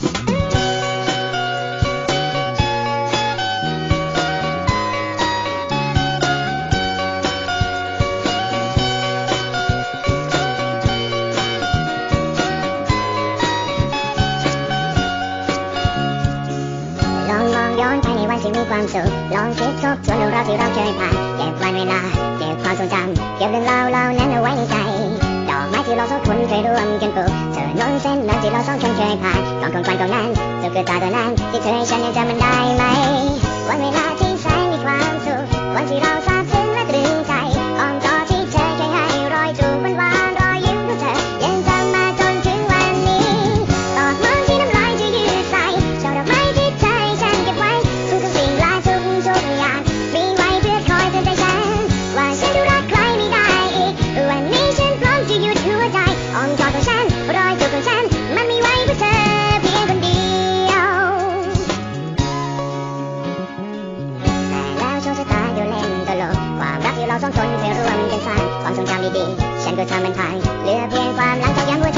ที่มีความสุขลองคิดทบทวนเรื่องราวที่เราเคยผ่านเก็บวันเวลา เก็บความทรงจำเก็บเรื่องราวเหล่านั้นเอาไว้ในใจ ดอกไม้ที่เราสองคนเคยร่วมกันปลูก ถนนเส้นนั้นที่เราสองคนเคยผ่านก่องของขวัญของนั้นสุขคือตาตัวนั้นที่เธอให้ฉันยังจำมันได้ไหมวันเวลาที่ ฉันก็ทำเป็นไทยเหลือเพียงความหลังจากยังหัวใจ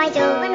I do